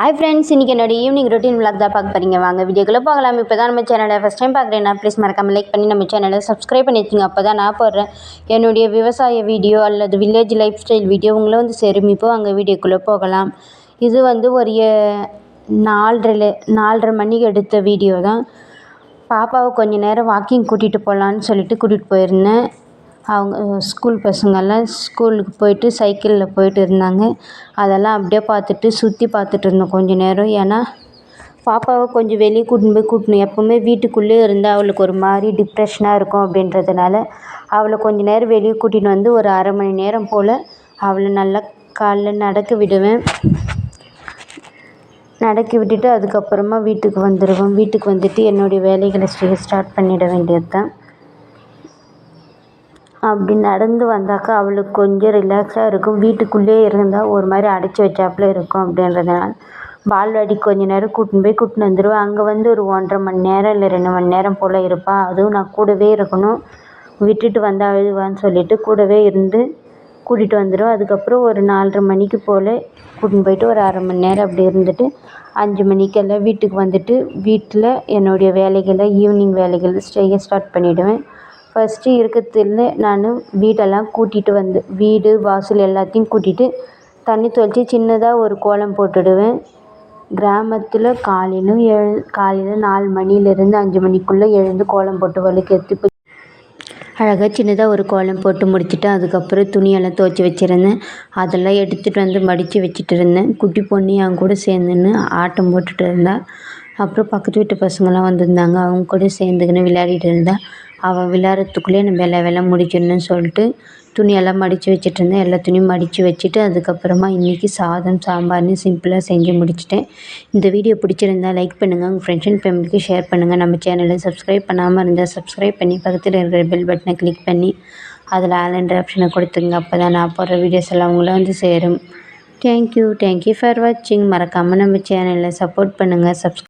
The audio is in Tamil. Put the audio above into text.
ஹாய் ஃப்ரெண்ட்ஸ் இன்றைக்கி என்னோட ஈவினிங் ரொட்டீன் விளாக் தான் பார்க்க போகிறீங்க வாங்க வீடியோக்குள்ளே போகலாம். இப்போ தான் நம்ம சேனலை ஃபஸ்ட் டைம் பார்க்குறேன்னா ப்ளீஸ் மறக்காமல் லைக் பண்ணி நம்ம சேனலை சப்ஸ்கிரைப் பண்ணி வச்சுங்க. அப்போ தான் நான் போடுறேன் என்னுடைய விவசாய வீடியோ அல்லது வில்லேஜ் லைஃப் ஸ்டைல் வீடியோ உங்களை வந்து சேரும். இப்போ அங்கே வீடியோக்குள்ளே போகலாம். இது வந்து ஒரு நாலரை நாலரை மணிக்கு எடுத்த வீடியோ தான். பாப்பாவை கொஞ்ச நேரம் வாக்கிங் கூட்டிகிட்டு போகலான்னு சொல்லிட்டு கூட்டிகிட்டு போயிருந்தேன். அவங்க ஸ்கூல் பசங்கெல்லாம் ஸ்கூலுக்கு போயிட்டு சைக்கிளில் போயிட்டு இருந்தாங்க. அதெல்லாம் அப்படியே பார்த்துட்டு சுற்றி பார்த்துட்டு இருந்தோம் கொஞ்ச நேரம். ஏன்னா பாப்பாவை கொஞ்சம் வெளியே கூட்டின்னு போய் கூட்டணும் எப்போவுமே வீட்டுக்குள்ளேயே இருந்தால் அவளுக்கு ஒரு மாதிரி டிப்ரெஷனாக இருக்கும் அப்படின்றதுனால அவளை கொஞ்ச நேரம் வெளியே கூட்டின்னு வந்து ஒரு அரை மணி நேரம் போல் அவளை நல்லா காலைல நடக்க விடுவேன். நடக்க விட்டுட்டு அதுக்கப்புறமா வீட்டுக்கு வந்துடுவேன் வீட்டுக்கு வந்துட்டு என்னுடைய வேலைகளை செய்ய ஸ்டார்ட் பண்ணிட வேண்டியது தான் அப்படி நடந்து வந்தாக்கா அவளுக்கு கொஞ்சம் ரிலாக்ஸாக இருக்கும். வீட்டுக்குள்ளேயே இருந்தால் ஒரு மாதிரி அடைச்சி வச்சாப்புல இருக்கும் அப்படின்றதுனால. பால்வாடி கொஞ்ச நேரம் கூட்டின்னு போய் கூட்டின்னு வந்துடுவேன் அங்கே வந்து ஒரு ஒன்றரை மணி நேரம் இல்லை ரெண்டு மணி நேரம் போல் இருப்பாள் அதுவும் நான் கூடவே இருக்கணும். விட்டுட்டு வந்தால் அழுவான்னு சொல்லிட்டு கூடவே இருந்து கூட்டிகிட்டு வந்துடுவேன் அதுக்கப்புறம் ஒரு நாலரை மணிக்கு போல் கூட்டின்னு போயிட்டு ஒரு அரை மணி நேரம் அப்படி இருந்துட்டு அஞ்சு மணிக்கெல்லாம் வீட்டுக்கு வந்துட்டு வீட்டில் என்னுடைய வேலைகளை ஈவினிங் வேலைகளை செய்ய ஸ்டார்ட் பண்ணிவிடுவேன் ஃபஸ்ட்டு இருக்கிறதுலேருந்து நான் வீடெல்லாம் கூட்டிகிட்டு வந்து வீடு வாசல் எல்லாத்தையும் கூட்டிகிட்டு தண்ணி தெளித்து சின்னதாக ஒரு கோலம் போட்டுடுவேன். கிராமத்தில் காலையிலும் எழு காலையில் நாலு மணிலேருந்து அஞ்சு மணிக்குள்ளே எழுந்து கோலம் போட்டு வழுக்கு எடுத்து அழகாக சின்னதாக ஒரு கோலம் போட்டு முடிச்சுட்டு அதுக்கப்புறம் துணியெல்லாம் துவைச்சி வச்சுருந்தேன். அதெல்லாம் எடுத்துகிட்டு வந்து மடித்து வச்சுட்டு இருந்தேன். குட்டி பொண்ணு என் கூட சேர்ந்துன்னு ஆட்டம் போட்டுட்டு இருந்தா. அப்புறம் பக்கத்து வீட்டு பசங்களாம் வந்திருந்தாங்க. அவங்க கூட சேர்ந்துக்கின்னு விளையாடிட்டு இருந்தா. அவள் விளையாடுறதுக்குள்ளே நம்ம எல்லா வேலை முடிக்கணும்னு சொல்லிட்டு துணியெல்லாம் மடித்து வச்சுட்டு இருந்தேன். எல்லா துணியும் மடித்து வச்சுட்டு அதுக்கப்புறமா இன்றைக்கி சாதம் சாம்பார்னு சிம்பிளாக செஞ்சு முடிச்சிட்டேன். இந்த வீடியோ பிடிச்சிருந்தா லைக் பண்ணுங்கள் உங்கள் ஃப்ரெண்ட்ஸ் அண்ட் ஃபேமிலிக்கு ஷேர் பண்ணுங்கள் நம்ம சேனலை சப்ஸ்கிரைப் பண்ணாமல் இருந்தால் சப்ஸ்கிரைப் பண்ணி பக்கத்தில் இருக்கிற பெல் பட்டனை கிளிக் பண்ணி அதில் ஆல்ன்ற ஆப்ஷனை கொடுத்துங்க அப்போ தான் நான் போடுற வீடியோஸ் எல்லாம் உங்களை வந்து சேரும். தேங்க்யூ தேங்க்யூ ஃபார் வாட்சிங் மறக்காமல் நம்ம சேனலில் சப்போர்ட் பண்ணுங்கள் சப்ஸ்